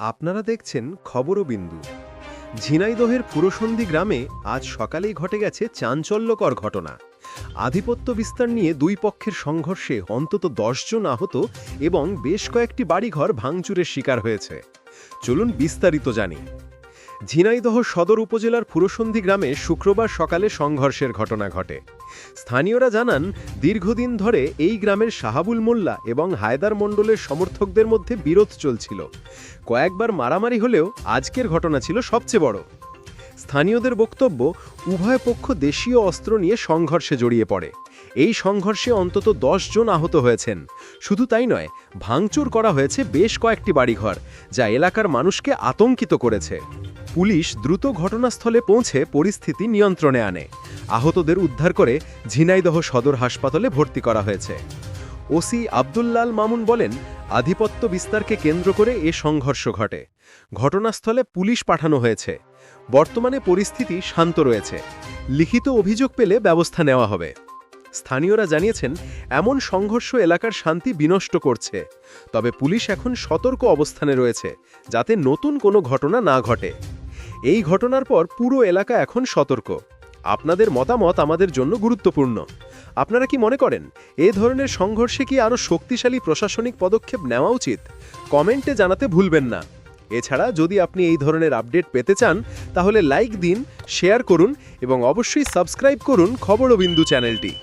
আপনারা দেখছেন খবরবিন্দু ঝিনাইদহের পুরসন্ধি গ্রামে আজ সকালেই ঘটে গেছে চাঞ্চল্যকর ঘটনা। আধিপত্য বিস্তার নিয়ে দুই পক্ষের সংঘর্ষে অন্তত জন আহত এবং বেশ কয়েকটি বাড়িঘর ভাঙচুরের শিকার হয়েছে। চলুন বিস্তারিত জানি। ঝিনাইদহ সদর উপজেলার পুরসন্ধি গ্রামে শুক্রবার সকালে সংঘর্ষের ঘটনা ঘটে। স্থানীয়রা জানান, দীর্ঘদিন ধরে এই গ্রামের শাহাবুল মোল্লা এবং হায়দার মণ্ডলের সমর্থকদের মধ্যে বিরোধ চলছিল। কয়েকবার মারামারি হলেও আজকের ঘটনা ছিল সবচেয়ে বড়। স্থানীয়দের বক্তব্য, উভয় পক্ষ দেশীয় অস্ত্র নিয়ে সংঘর্ষে জড়িয়ে পড়ে। এই সংঘর্ষে অন্তত দশ জন আহত হয়েছেন। শুধু তাই নয়, ভাঙচুর করা হয়েছে বেশ কয়েকটি বাড়িঘর, যা এলাকার মানুষকে আতঙ্কিত করেছে। পুলিশ দ্রুত ঘটনাস্থলে পৌঁছে পরিস্থিতি নিয়ন্ত্রণে আনে। আহতদের উদ্ধার করে ঝিনাইদহ সদর হাসপাতালে ভর্তি করা হয়েছে। ওসি আবদুল্লাল মামুন বলেন, আধিপত্য বিস্তারকে কেন্দ্র করে এ সংঘর্ষ ঘটে। ঘটনাস্থলে পুলিশ পাঠানো হয়েছে। বর্তমানে পরিস্থিতি শান্ত রয়েছে। লিখিত অভিযোগ পেলে ব্যবস্থা নেওয়া হবে। স্থানীয়রা জানিয়েছেন, এমন সংঘর্ষ এলাকার শান্তি বিনষ্ট করছে। তবে পুলিশ এখন সতর্ক অবস্থানে রয়েছে, যাতে নতুন কোনো ঘটনা না ঘটে। এই ঘটনার পর পুরো এলাকা এখন সতর্ক। আপনাদের মতামত আমাদের জন্য গুরুত্বপূর্ণ। আপনারা কি মনে করেন, এ ধরনের সংঘর্ষে কি আরও শক্তিশালী প্রশাসনিক পদক্ষেপ নেওয়া উচিত? কমেন্টে জানাতে ভুলবেন না। এছাড়া যদি আপনি এই ধরনের আপডেট পেতে চান, তাহলে লাইক দিন, শেয়ার করুন এবং অবশ্যই সাবস্ক্রাইব করুন খবরবিন্দু চ্যানেলটি।